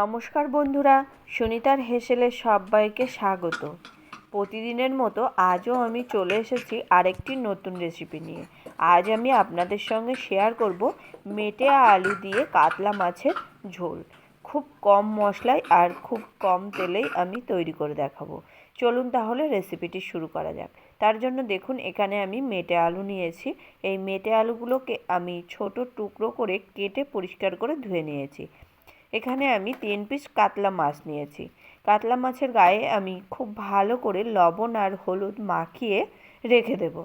নমস্কার বন্ধুরা, সুনিতার হেসেলে সবাইকে স্বাগত। প্রতিদিনের মতো আজও আমি চলে এসেছি আরেকটি নতুন রেসিপি নিয়ে। আজ আমি আপনাদের সঙ্গে শেয়ার করব মেটে আলু দিয়ে কাতলা মাছের ঝোল। খুব কম মশলায় আর খুব কম তেলেই আমি তৈরি করে দেখাবো। চলুন তাহলে রেসিপিটি শুরু করা যাক। তার জন্য দেখুন, এখানে আমি মেটে আলু নিয়েছি। এই মেটে আলুগুলোকে আমি ছোট টুকরো করে কেটে পরিষ্কার করে ধুয়ে নিয়েছি। এখানে আমি তিন পিস কাতলা মাছ নিয়েছি। কাতলা মাছের গায়ে আমি খুব ভালো করে লবণ আর হলুদ মাখিয়ে রেখে দেব।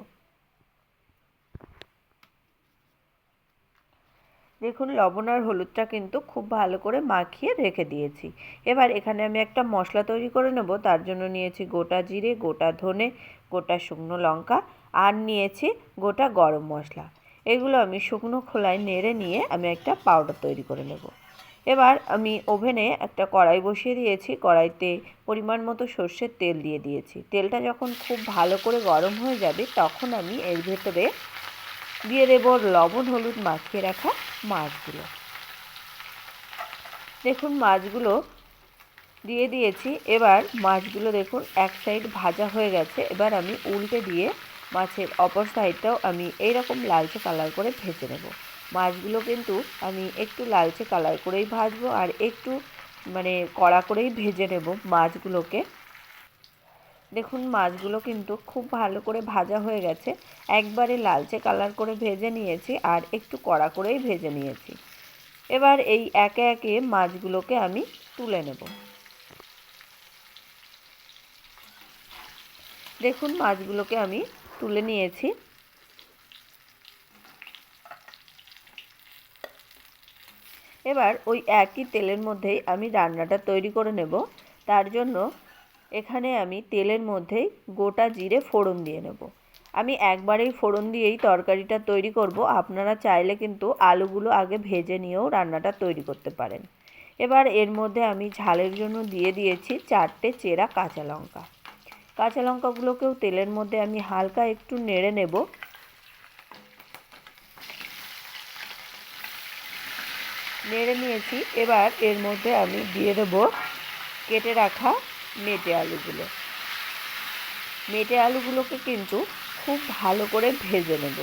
দেখুন, লবণ আর হলুদটা কিন্তু খুব ভালো করে মাখিয়ে রেখে দিয়েছি। এবার এখানে আমি একটা মশলা তৈরি করে নেব। তার জন্য নিয়েছি গোটা জিরে, গোটা ধনে, গোটা শুকনো লঙ্কা আর নিয়েছি গোটা গরম মশলা। এগুলো আমি শুকনো খোলায় নেড়ে নিয়ে আমি একটা পাউডার তৈরি করে নেব। এবার আমি ওভেনে একটা কড়াই বসিয়ে দিয়েছি। কড়াইতে পরিমাণ মতো সর্ষের তেল দিয়ে দিয়েছি। তেলটা যখন খুব ভালো করে গরম হয়ে যাবে, তখন আমি এর ভেতরে দিয়ে দেব লবণ, হলুদ মাখিয়ে রাখা মাছগুলো। দেখুন, মাছগুলো দিয়ে দিয়েছি। এবার মাছগুলো দেখুন, এক সাইড ভাজা হয়ে গেছে। এবার আমি উল্টে দিয়ে মাছের অপর সাইডটাও আমি এইরকম লালচে কালার করে ভেজে নেব। মাছগুলো কিন্তু আমি একটু লালচে কালার করেই ভাজবো আর একটু মানে কড়া করেই ভেজে নেব মাছগুলোকে। দেখুন, মাছগুলো কিন্তু খুব ভালো করে ভাজা হয়ে গেছে। একবারে লালচে কালার করে ভেজে নিয়েছি আর একটু কড়া করেই ভেজে নিয়েছি। এবার এই একে একে মাছগুলোকে আমি তুলে নেব। দেখুন, মাছগুলোকে আমি তুলে নিয়েছি। এবার ওই একই তেলের মধ্যেই আমি রান্নাটা তৈরি করে নেব। তার জন্য এখানে আমি তেলের মধ্যেই গোটা জিরে ফোড়ন দিয়ে নেব। আমি একবারেই ফোড়ন দিয়েই তরকারিটা তৈরি করব। আপনারা চাইলে কিন্তু আলুগুলো আগে ভেজে নিয়েও রান্নাটা তৈরি করতে পারেন। এবার এর মধ্যে আমি ঝালের জন্য দিয়ে দিয়েছি চারটে চেরা কাঁচা লঙ্কা। কাঁচা লঙ্কাগুলোকেও তেলের মধ্যে আমি হালকা একটু নেড়ে নেব। নেড়ে নিয়েছি। এবার এর মধ্যে আমি দিয়ে দেব কেটে রাখা মেটে আলুগুলো। মেটে আলুগুলোকে কিন্তু খুব ভালো করে ভেজে নেব।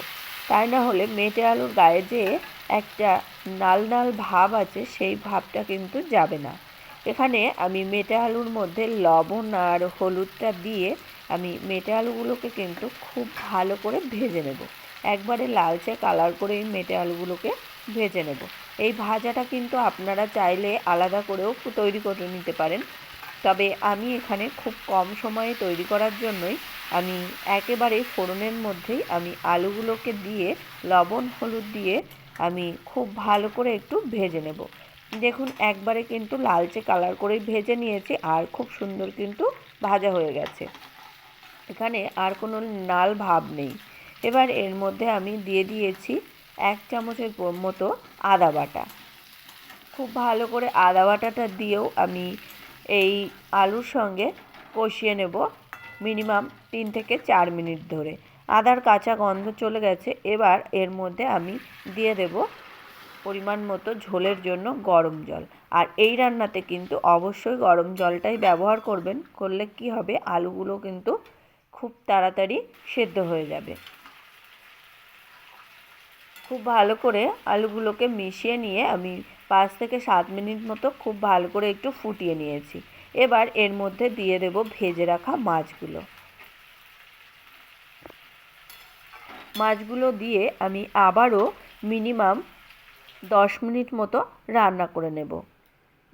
তাই না হলে মেটে আলুর গায়ে যে একটা নাল নাল ভাব আছে, সেই ভাবটা কিন্তু যাবে না। এখানে আমি মেটে আলুর মধ্যে লবণ আর হলুদটা দিয়ে আমি মেটে আলুগুলোকে কিন্তু খুব ভালো করে ভেজে নেব। একবারে লালচে কালার করে এই মেটে আলুগুলোকে ভেজে নেব। এই ভাজাটা কিন্তু আপনারা চাইলে আলাদা করেও তৈরি করে নিতে পারেন। তবে আমি এখানে খুব কম সময়ে তৈরি করার জন্যই আমি একেবারে ফোড়নের মধ্যেই আমি আলুগুলোকে দিয়ে, লবণ, হলুদ দিয়ে আমি খুব ভালো করে একটু ভেজে নেব। দেখুন, একবারে কিন্তু লালচে কালার করেই ভেজে নিয়েছি আর খুব সুন্দর কিন্তু ভাজা হয়ে গেছে। এখানে আর কোনো নাল ভাব নেই। এবার এর মধ্যে আমি দিয়ে দিয়েছি এক চামচের মতো আদা বাটা। খুব ভালো করে আদা বাটাটা দিয়েও আমি এই আলুর সঙ্গে কষিয়ে নেব মিনিমাম তিন থেকে চার মিনিট ধরে। আদার কাঁচা গন্ধ চলে গেছে, এবার এর মধ্যে আমি দিয়ে দেব পরিমাণ মতো ঝোলের জন্য গরম জল। আর এই রান্নাতে কিন্তু অবশ্যই গরম জলটাই ব্যবহার করবেন, করলে কি হবে? আলুগুলো কিন্তু খুব তাড়াতাড়ি সেদ্ধ হয়ে যাবে। খুব ভালো করে আলুগুলোকে মিশিয়ে নিয়ে আমি পাঁচ থেকে সাত মিনিট মতো খুব ভালো করে একটু ফুটিয়ে নিয়েছি। এবার এর মধ্যে দিয়ে দেব ভেজে রাখা মাছগুলো। মাছগুলো দিয়ে আমি আবারও মিনিমাম দশ মিনিট মতো রান্না করে নেব।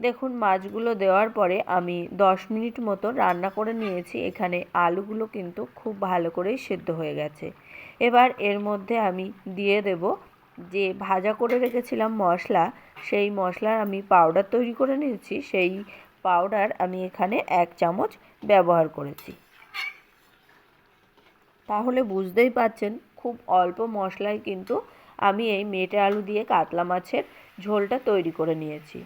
দেখুন, মাছগুলো দেওয়ার পরে আমি দশ মিনিট মতো রান্না করে নিয়েছি। এখানে আলুগুলো কিন্তু খুব ভালো করেই সেদ্ধ হয়ে গেছে। এবার এর মধ্যে আমি দিয়ে দেব যে ভাজা করে রেখেছিলাম মশলা, সেই মশলার আমি পাউডার তৈরি করে নিয়েছি। সেই পাউডার আমি এখানে এক চামচ ব্যবহার করেছি। তাহলে বুঝতেই পাচ্ছেন, খুব অল্প মশলায় কিন্তু আমি এই মেটে আলু দিয়ে কাতলা মাছের ঝোলটা তৈরি করে নিয়েছি।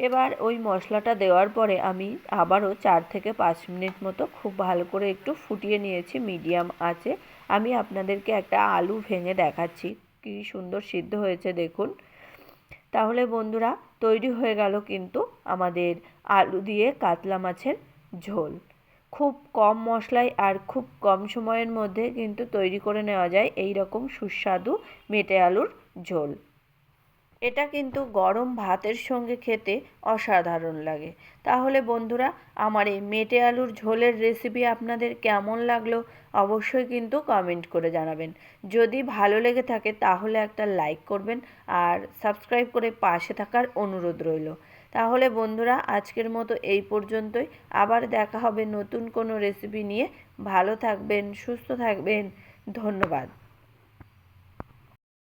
এবার ওই মশলাটা দেওয়ার পরে আমি আবারও চার থেকে পাঁচ মিনিট মতো খুব ভালো করে একটু ফুটিয়ে নিয়েছি, মিডিয়াম আছে। আমি আপনাদেরকে একটা আলু ভেঙে দেখাচ্ছি, কি সুন্দর সিদ্ধ হয়েছে দেখুন। তাহলে বন্ধুরা, তৈরি হয়ে গেল কিন্তু আমাদের আলু দিয়ে কাতলা মাছের ঝোল। খুব কম মশলায় আর খুব কম সময়ের মধ্যে কিন্তু তৈরি করে নেওয়া যায় এই রকম সুস্বাদু মেটে আলুর ঝোল। এটা কিন্তু গরম ভাতের সঙ্গে খেতে অসাধারণ লাগে। তাহলে বন্ধুরা, আমার এই মেটে আলুর ঝোলের রেসিপি আপনাদের কেমন লাগল অবশ্যই কিন্তু কমেন্ট করে জানাবেন। যদি ভালো লেগে থাকে তাহলে একটা লাইক করবেন আর সাবস্ক্রাইব করে পাশে থাকার অনুরোধ রইল। তাহলে বন্ধুরা, আজকের মতো এই পর্যন্তই। আবার দেখা হবে নতুন কোনো রেসিপি নিয়ে। ভালো থাকবেন, সুস্থ থাকবেন। ধন্যবাদ।